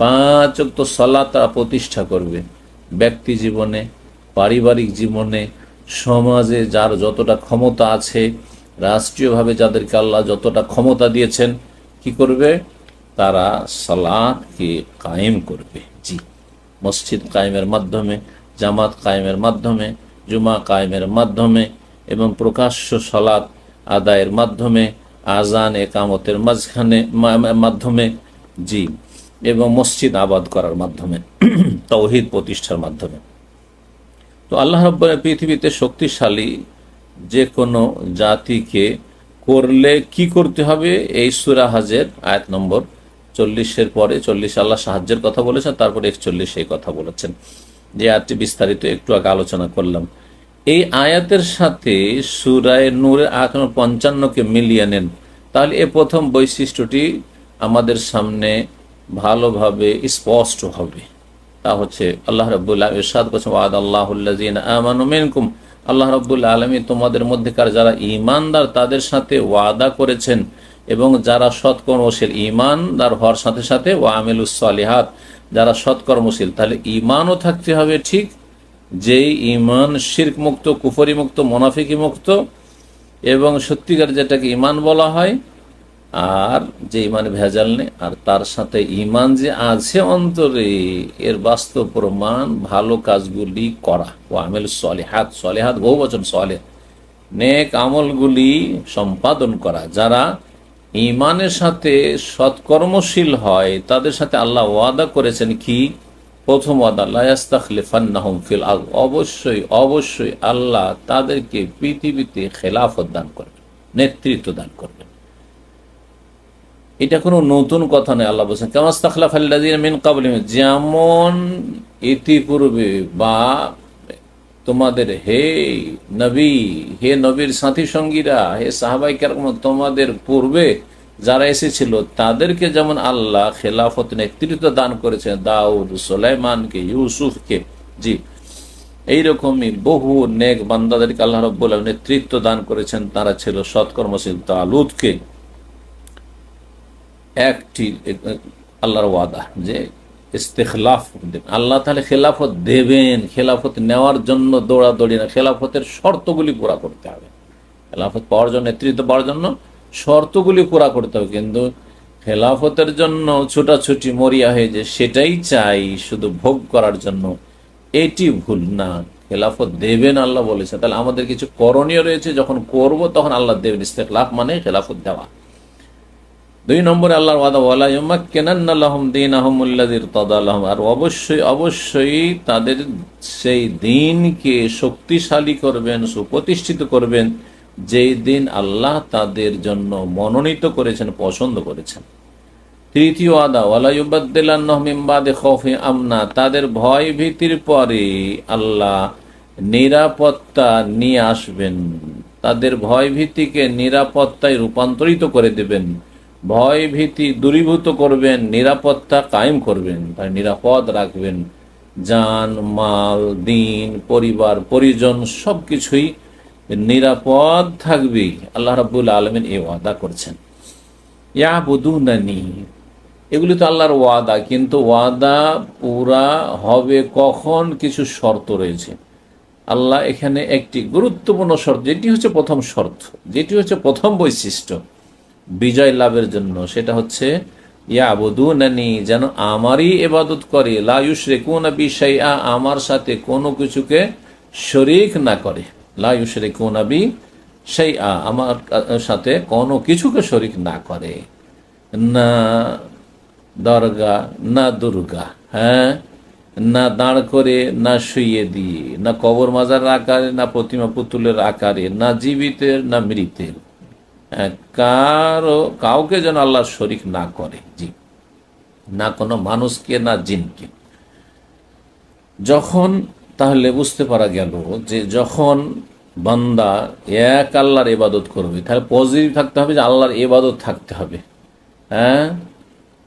পাঁচ অক্ত সলা তারা প্রতিষ্ঠা করবে। ব্যক্তি জীবনে, পারিবারিক জীবনে, সমাজে যার যতটা ক্ষমতা আছে, রাষ্ট্রীয়ভাবে যাদেরকে আল্লাহ যতটা ক্ষমতা দিয়েছেন, কি করবে? তারা সালাদকে কায়েম করবে। জি। মসজিদ কায়েমের মাধ্যমে, জামাত কায়েমের মাধ্যমে, জুমা কায়েমের মাধ্যমে এবং প্রকাশ্য সালাদ আদায়ের মাধ্যমে আজান একামতের মাঝখানে মাধ্যমে। জি। এবং মসজিদ আবাদ করার মাধ্যমে, তৌহিদ প্রতিষ্ঠার মাধ্যমে। তো আল্লাহ রব্বর পৃথিবীতে শক্তিশালী যে কোনো জাতিকে করলে কি করতে হবে? এই সুরা হাজের আয়াত নম্বর চল্লিশের পরে চল্লিশ আল্লাহ সাহায্যের কথা বলেছেন, তারপরে একচল্লিশ এই কথা বলেছেন। যে আয়াতটি বিস্তারিত একটু আগে আলোচনা করলাম। এই আয়াতের সাথে সুরায় নূরের আয়াত নম্বর পঞ্চান্নকে মিলিয়ে নেন। তাহলে এ প্রথম বৈশিষ্ট্যটি আমাদের সামনে ভালোভাবে স্পষ্ট হবে তা হচ্ছে আল্লাহ রব্বুল্লাহ ইরশাদ করছেন ওয়াদ মিনকুম। আল্লাহ রব্বুল্লাহ আলমী তোমাদের মধ্যেকার যারা ঈমানদার, তাদের সাথে ওয়াদা করেছেন এবং যারা সৎকর্মশীল, ঈমানদার হওয়ার সাথে সাথে ও আমিলুস সালিহাত, যারা সৎকর্মশীল, তাহলে ঈমানও থাকতে হবে ঠিক, যেই ঈমান শির্ক মুক্ত কুফরি মুক্ত মোনাফিকি মুক্ত এবং সত্যিকার যেটাকে ইমান বলা হয় আর যে ইমানে ভেজাল নেই, আর তার সাথে ইমান যে আছে অন্তরে, এর বাস্তব প্রমাণ ভালো কাজগুলি করা। ও আমেল সলেহাত সলেহাত বহু বচন সলে নেক আমলগুলি সম্পাদন করা। যারা ইমানের সাথে সৎকর্মশীল হয়, তাদের সাথে আল্লাহ ওয়াদা করেছেন কি? প্রথম ফিল। অবশ্যই অবশ্যই আল্লাহ তাদেরকে পৃথিবীতে খেলাফত দান করবেন, নেতৃত্ব দান করবেন। এটা কোনো নতুন কথা নয়, আল্লাহ বলছেন কেমাস্তাখলাফ মিন কাবলিম যেমন ইতিপূর্বে বা তোমাদের হে নবী, হে নবীর সাথী সঙ্গীরা হে সাহাবাই তোমাদের পূর্বে যারা এসেছিল, তাদেরকে যেমন আল্লাহ খেলাফত নেতৃত্ব দান করেছেন, দাউদ, সোলাইমানকে, ইউসুফকে, জি, এইরকমই বহু নেক বান্দাদেরকে আল্লাহ রব্বুল নেতৃত্ব দান করেছেন, তারা ছিল সৎকর্মশীল, তালুদকে। একটি, আল্লাহর ওয়াদা যে ইস্তেখলাফ দেবেন। আল্লাহ তাহলে খেলাফত দেবেন। খেলাফত নেওয়ার জন্য দৌড়াদৌড়ি না, খেলাফতের শর্তগুলি পুরা করতে হবে। খেলাফত পাওয়ার জন্য, নেতৃত্ব পাওয়ার জন্য শর্তগুলি পুরা করতে হবে। কিন্তু খেলাফতের জন্য ছোটাছুটি, মরিয়া হয়ে যে সেটাই চাই, শুধু ভোগ করার জন্য, এটি ভুল না। খেলাফত দেবেন আল্লাহ বলেছে তাহলে আমাদের কিছু করণীয় রয়েছে, যখন করব তখন আল্লাহ দেবেন। ইস্তেখলাফ মানে খেলাফত দেওয়া। দুই নম্বরে আল্লাহর ওয়াদা, ওয়ালা কেনান্নাল্লাহম দিন আহমুল্লাদির তদাল্লাহম আর অবশ্যই অবশ্যই তাদের সেই দিনকে শক্তিশালী করবেন, সুপ্রতিষ্ঠিত করবেন, যেই দিন আল্লাহ তাদের জন্য মনোনীত করেছেন, পছন্দ করেছেন। তৃতীয় আদা ওয়ালাইবাদে খফে আমনা। তাদের ভয় ভীতির পরে আল্লাহ নিরাপত্তা নিয়ে আসবেন। তাদের ভয় ভীতিকে নিরাপত্তায় রূপান্তরিত করে দেবেন। ভয় ভীতি দূরীভূত করবেন, নিরাপত্তা কায়েম করবেন, তাই নিরাপদ রাখবেন। যান মাল, দিন, পরিবার, পরিজন, সবকিছুই নিরাপদ থাকবে। আল্লাহ রাবুল আলমিন এ ওয়াদা করছেন। ইয়া এগুলি তো আল্লাহর ওয়াদা, কিন্তু ওয়াদা পুরা হবে কখন? কিছু শর্ত রয়েছে। আল্লাহ এখানে একটি গুরুত্বপূর্ণ শর্ত, যেটি হচ্ছে প্রথম শর্ত, যেটি হচ্ছে প্রথম বৈশিষ্ট্য। বিজয় লাভের জন্য, সেটা হচ্ছে যেন আমারই এবাদত করে। লায়ুস রে কোন বিষয় আমার সাথে কোনো কিছুকে শরিক না করে। লায়ুস কোন সেই আ আমার সাথে কোনো কিছুকে শরিক না করে। না দরগা, না দুর্গা হ্যাঁ? না দাঁড় করে, না শুইয়ে দিয়ে, না কবর মাজার আকারে, না প্রতিমা পুতুলের আকারে, না জীবিতের, না মৃতের। কারও, কাউকে যেন আল্লাহ শরিক না করে, জি। না কোনো মানুষকে, না জিনকে। যখন, তাহলে বুঝতে পারা গেল যে যখন বান্দা এক আল্লাহর এবাদত করবে, তাহলে পজিটিভ থাকতে হবে যে আল্লাহর এবাদত থাকতে হবে। হ্যাঁ?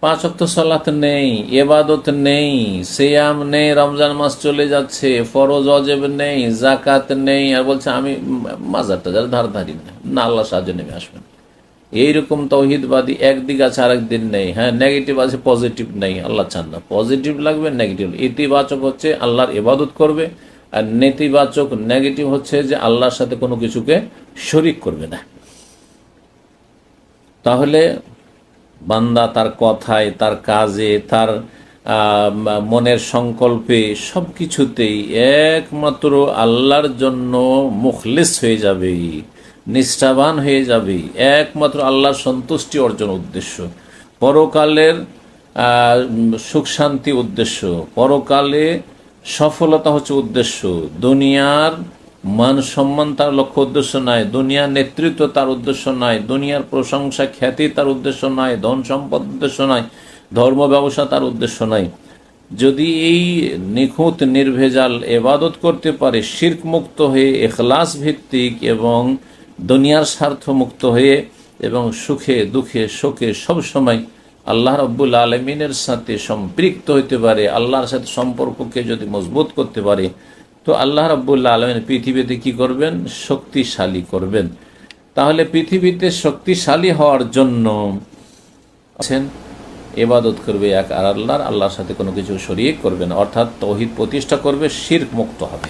পাঁচ অক্ট সালাত নেই, এবাদত নেই, সেয়াম নেই, রমজান মাস চলে যাচ্ছে, ফরজ অজেব নেই জাকাত নেই। আর বলছে, আমি মাজার টাজার ধার ধারি না না আল্লাহ সাহায্য নেমে আসবেন এইরকম তৌহিদবাদী একদিক আছে, আরেক দিন নেই। হ্যাঁ নেগেটিভ আছে পজিটিভ নেই, আল্লাহ চান না। পজিটিভ লাগবে নেগেটিভ ইতিবাচক হচ্ছে, আল্লাহর ইবাদত করবে, আর নেতিবাচক নেগেটিভ হচ্ছে যে, আল্লাহর সাথে কোনো কিছুকে শরিক করবে না। তাহলে বান্দা তার কথায়, তার কাজে, তার মনের সংকল্পে সব কিছুতেই একমাত্র আল্লাহর জন্য মুখলেস হয়ে যাবে, নিষ্ঠাবান হয়ে যাবে, একমাত্র আল্লাহর সন্তুষ্টি অর্জন উদ্দেশ্য। পরকালের সুখ শান্তি উদ্দেশ্য। পরকালে সফলতা হচ্ছে উদ্দেশ্য। দুনিয়ার মান সম্মান তার লক্ষ্য উদ্দেশ্য নয় দুনিয়ার নেতৃত্ব তার উদ্দেশ্য নয় দুনিয়ার প্রশংসা খ্যাতি তার উদ্দেশ্য নয় ধন সম্পদ উদ্দেশ্য নয় ধর্ম ব্যবসা তার উদ্দেশ্য নয় যদি এই নিখুঁত, নির্ভেজাল এবাদত করতে পারে, শির্ক মুক্ত হয়ে, এখলাস ভিত্তিক এবং দুনিয়ার স্বার্থ মুক্ত হয়ে এবং সুখে, দুঃখে, শোকে সবসময় আল্লাহ রব্বুল আলমিনের সাথে সম্পৃক্ত হইতে পারে, আল্লাহর সাথে সম্পর্ককে যদি মজবুত করতে পারে তো আল্লাহ রাবুল্লাহ আলমেন পৃথিবীতে কি করবেন? শক্তিশালী করবেন। তাহলে পৃথিবীতে শক্তিশালী হওয়ার জন্য আছেন এবাদত করবে এক আর আল্লাহর আল্লাহর সাথে কোনো কিছু শরিক করবেন অর্থাৎ তৌহিদ প্রতিষ্ঠা করবে, শির্ক মুক্ত হবে।